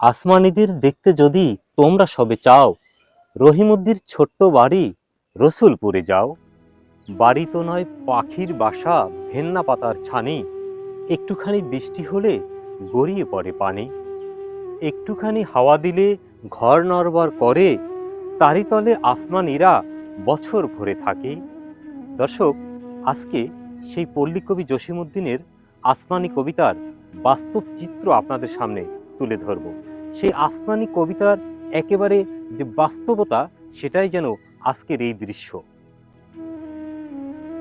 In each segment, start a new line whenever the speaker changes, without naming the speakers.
আসমানিদের দেখতে যদি তোমরা সবে চাও, রহিমুদ্দির ছোট্ট বাড়ি রসুলপুরে যাও। বাড়ি তো নয়, পাখির বাসা, ভেন্না পাতার ছানি। একটুখানি বৃষ্টি হলে গড়িয়ে পড়ে পানি। একটুখানি হাওয়া দিলে ঘর নড়বড় করে তারি তলে আসমানিরা বছর ভরে থাকে। দর্শক, আজকে সেই পল্লীকবি জসিমুদ্দিনের আসমানি কবিতার বাস্তব চিত্র আপনাদের সামনে তুলে ধরব। সেই আসমানি কবিতার একেবারে যে বাস্তবতা, সেটাই যেন আজকের এই দৃশ্য।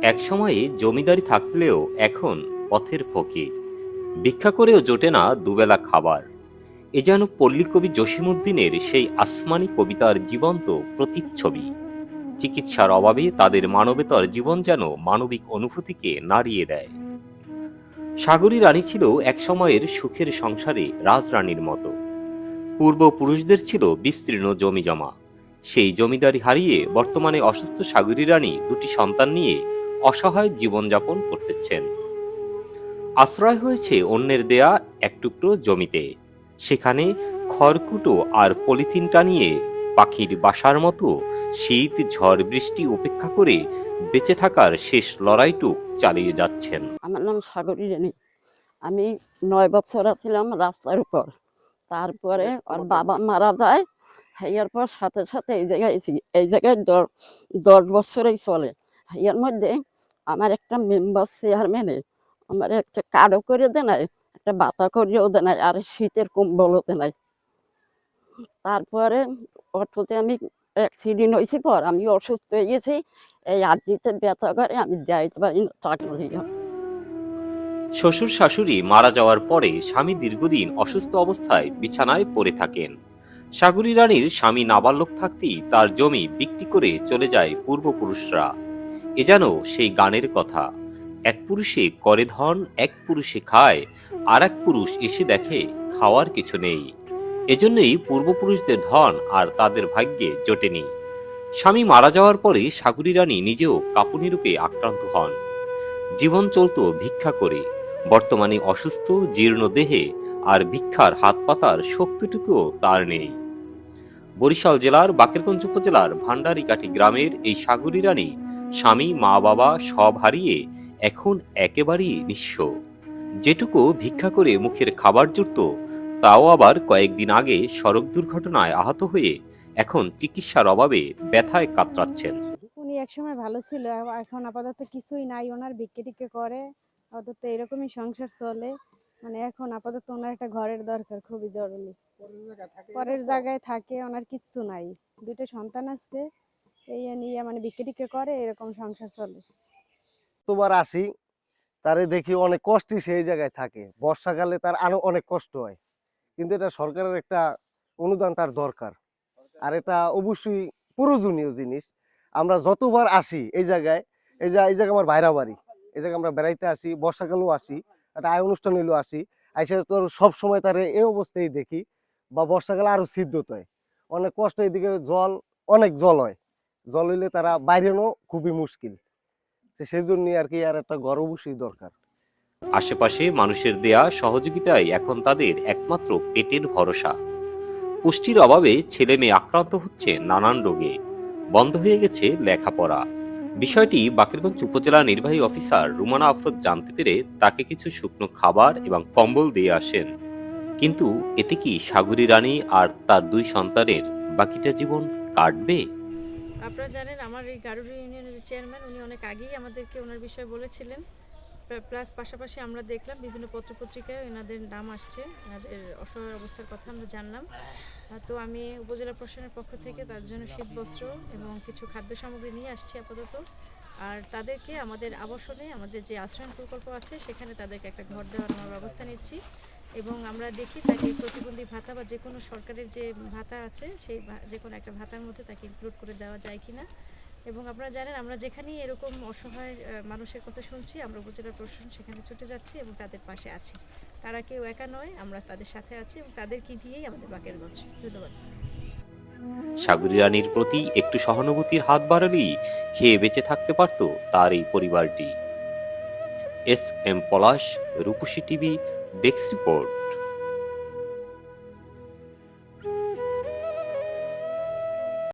এক সময়ে জমিদারি থাকলেও এখন পথের ফকির। ভিক্ষা করেও জোটে না দুবেলা খাবার। এ যেন পল্লীকবি জসিমুদ্দিনের সেই আসমানি কবিতার জীবন্ত প্রতিচ্ছবি। চিকিৎসার অভাবে তাদের মানবেতর জীবন যেন মানবিক অনুভূতিকে নাড়িয়ে দেয়। সাগরী রানী ছিল এক সময়ের সুখের সংসারে রাজরানীর মতো। পূর্বপুরুষদের ছিল বিস্তীর্ণ জমি জমা। সেই জমিদারি হারিয়ে বর্তমানে অসুস্থ সাগরী রানী দুটি সন্তান নিয়ে অসহায় জীবনযাপন করতেছেন। আশ্রয় হয়েছে অন্যের দেয়া এক টুকরো জমিতে। সেখানে খড়কুটো আর পলিথিন টানিয়ে পাখির বাসার মতো শীত, ঝড়, বৃষ্টি উপেক্ষা করে বেঁচে থাকার শেষ লড়াইটুক চালিয়ে যাচ্ছেন।
আমার নাম সাগরী রানী। আমি নয় বছর আছিলাম রাস্তার উপর। তারপরে ওর বাবা মারা যায়। হাইয়ার পর সাথে সাথে এই জায়গায় এই জায়গায় দশ বছরেই চলে। হাইয়ার মধ্যে আমার একটা মেম্বার চেয়ারম্যানে আমার একটা কার্ডও করে দেয় নাই একটা বাতা করিয়েও দেয় নাই আর শীতের কম্বলও দেয় নাই তারপরে অটোতে আমি অ্যাক্সিডেন্ট হয়েছি পর আমি অসুস্থ হয়ে গেছি। এই আড্ডিতে ব্যথা করে আমি যাইতে পারি না টাকা
শ্বশুর শাশুড়ি মারা যাওয়ার পরে স্বামী দীর্ঘদিন অসুস্থ অবস্থায় বিছানায় পড়ে থাকেন। সাগরী রানীর স্বামী নাবালক থাকতেই তার জমি বিক্রি করে চলে যায় পূর্বপুরুষরা। এ যেন সেই গানের কথা। এক পুরুষে করে ধন, এক পুরুষে খায়, আর এক পুরুষ এসে দেখে খাওয়ার কিছু নেই। এজন্যই পূর্বপুরুষদের ধন আর তাদের ভাগ্যে জোটেনি। স্বামী মারা যাওয়ার পরে সাগরী রানী নিজেও কাপুনি রূপে আক্রান্ত হন। জীবন চলত ভিক্ষা করে। বর্তমানে অসুস্থ, জীর্ণ দেহে আর ভিক্ষার হাত পাতার শক্তিটুকুও তার নেই। বরিশাল জেলার বাকেরগঞ্জ উপজেলার ভান্ডারিকাঠি গ্রামের এই সাগরী রানী স্বামী, মা, বাবা সব হারিয়ে এখন একেবারেই নিঃস্ব। যেটুকু ভিক্ষা করে মুখের খাবার জুটত তাও আবার কয়েকদিন আগে সড়ক দুর্ঘটনায় আহত হয়ে এখন চিকিৎসার অভাবে ব্যথায় কাতরাচ্ছেন।
উনি একসময় ভালো ছিল, এখন আপাতত কিছুই নাই, ওনার বিক্রি করে। আপাতত এরকমই সংসার চলে। মানে এখন আপাতত ওনার একটা ঘরের দরকার খুবই জরুরি। পরের জায়গায় থাকে ওনার কিচ্ছু নাই। দুটো সন্তান আছে এই নিয়ে মানে বিক্রি টিক্রি করে এরকম সংসার চলে।
তোবার আসি তারে দেখি অনেক কষ্টই সেই জায়গায় থাকে। বর্ষাকালে তার আরও অনেক কষ্ট হয়। কিন্তু এটা সরকারের একটা অনুদান তার দরকার। আর এটা অবশ্যই প্রয়োজনীয় জিনিস। আমরা যতবার আসি এই জায়গায় এই যে এই জায়গায় আমার বাইরা বাড়ি। এই জায়গায় আমরা বেড়াইতে আসি, বর্ষাকালেও আসি, একটা আয় অনুষ্ঠান হইলেও আসি, আইসা তোর সব সময় তার এই অবস্থায় দেখি বা বর্ষাকালে আরও সিদ্ধত হয় অনেক কষ্ট এদিকে জল, অনেক জল হয়। জল হইলে তারা বাইরেও খুবই মুশকিল। তো সেই জন্য আর কি আর একটা ঘর দরকার।
আশেপাশে মানুষের দেয়া সহযোগিতাই এখন তাদের একমাত্র পেটের ভরসা। পুষ্টির অভাবে ছেলে মেয়ে আক্রান্ত হচ্ছে নানান রোগে। বন্ধ হয়ে গেছে লেখাপড়া। বিষয়টি বাকেরগঞ্জ উপজেলা নির্বাহী অফিসার রুমানা আফরোজ জানতে পেরে তাকে কিছু শুকনো খাবার এবং কম্বল দিয়ে আসেন। কিন্তু এতে কি সাগরী রানী আর তার দুই সন্তানের বাকিটা জীবন কাটবে?
আপনারা জানেন, আমার এই গারুড়ি ইউনিয়নের চেয়ারম্যান, উনি অনেক আগেই আমাদেরকে ওনার বিষয়ে বলেছিলেন। প্লাস পাশাপাশি আমরা দেখলাম বিভিন্ন পত্রপত্রিকায় এনাদের নাম আসছে, এনাদের অসহায় অবস্থার কথা আমরা জানলাম। তো আমি উপজেলা প্রশাসনের পক্ষ থেকে তার জন্য শীত বস্ত্র এবং কিছু খাদ্য সামগ্রী নিয়ে আসছি আপাতত। আর তাদেরকে আমাদের আবাসনে, আমাদের যে আশ্রয়ণ প্রকল্প আছে, সেখানে তাদেরকে একটা ঘর দেওয়ার আমরা ব্যবস্থা নিচ্ছি। এবং আমরা দেখি তাকে প্রতিবন্ধী ভাতা বা যে কোনো সরকারের যে ভাতা আছে, সেই যে কোনো একটা ভাতার মধ্যে তাকে ইনক্লুড করে দেওয়া যায় কিনা। এবং আপনারা জানেন, আমরা যেখানেই এরকম অসহায় মানুষের কথা শুনছি, আমরা উপজেলা প্রশাসন সেখানে ছুটে যাচ্ছি এবং তাদের পাশে আছি। তারা কেউ একা নয়, আমরা তাদের সাথে আছি এবং তাদেরকে নিয়েই আমাদের বাকেরগঞ্জ ধন্যবাদ।
সাগরী রানীর প্রতি একটু সহানুভূতির হাত বাড়ালেই খেয়ে বেঁচে থাকতে পারত তার এই পরিবারটি। S M Palash, Rupshi TV, desk report.